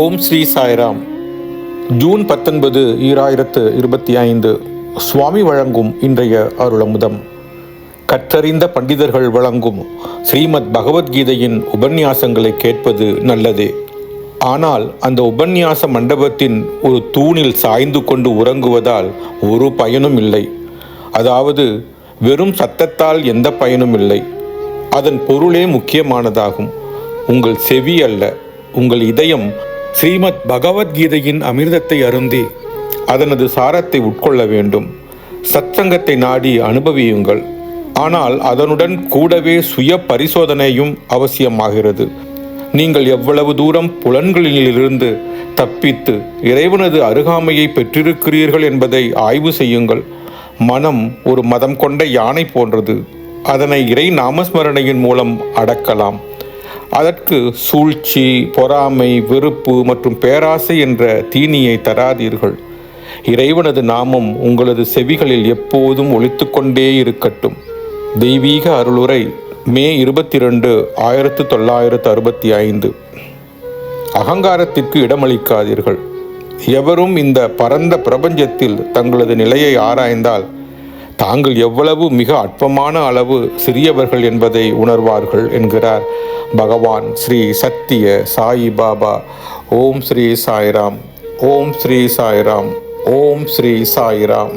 ஓம் Sri Sairam. June பத்தொன்பது ஈராயிரத்து இருபத்தி ஐந்து. சுவாமி வழங்கும் இன்றைய அருளமுதம். கற்றறிந்த பண்டிதர்கள் வழங்கும் ஸ்ரீமத் பகவத்கீதையின் உபன்யாசங்களை கேட்பது நல்லதே. ஆனால் அந்த உபன்யாச மண்டபத்தின் ஒரு தூணில் சாய்ந்து கொண்டு உறங்குவதால் ஒரு பயனும் இல்லை. அதாவது வெறும் சத்தத்தால் எந்த பயனும் இல்லை. அதன் பொருளே முக்கியமானதாகும். உங்கள் செவி அல்ல உங்கள் இதயம் ஸ்ரீமத் பகவத்கீதையின் அமிர்தத்தை அருந்தி அதனது சாரத்தை உட்கொள்ள வேண்டும். சத்சங்கத்தை நாடி அனுபவியுங்கள். ஆனால் அதனுடன் கூடவே சுய பரிசோதனையும் அவசியமாகிறது. நீங்கள் எவ்வளவு தூரம் புலன்களிலிருந்து தப்பித்து இறைவனது அருகாமையை பெற்றிருக்கிறீர்கள் என்பதை ஆய்வு செய்யுங்கள். மனம் ஒரு மதம் கொண்ட யானை போன்றது. அதனை இறை நாமஸ்மரணையின் மூலம் அடக்கலாம். அதற்கு சூழ்ச்சி பொறாமை வெறுப்பு மற்றும் பேராசை என்ற தீனியை தராதீர்கள். இறைவனது நாமம் உங்களது செவிகளில் எப்போதும் ஒழித்துக்கொண்டே இருக்கட்டும். தெய்வீக அருளுரை மே இருபத்தி ரெண்டு ஆயிரத்து தொள்ளாயிரத்து அறுபத்தி ஐந்து. அகங்காரத்திற்கு இடமளிக்காதீர்கள். எவரும் இந்த பரந்த பிரபஞ்சத்தில் தங்களது நிலையை ஆராய்ந்தால் தாங்கள் எவ்வளவு மிக அற்பமான அளவு சிறியவர்கள் என்பதை உணர்வார்கள் என்கிறார் பகவான் ஸ்ரீ சத்திய சாயி பாபா. ஓம் ஸ்ரீ சாய்ராம். ஓம் ஸ்ரீ சாய்ராம். ஓம் ஸ்ரீ சாய்ராம்.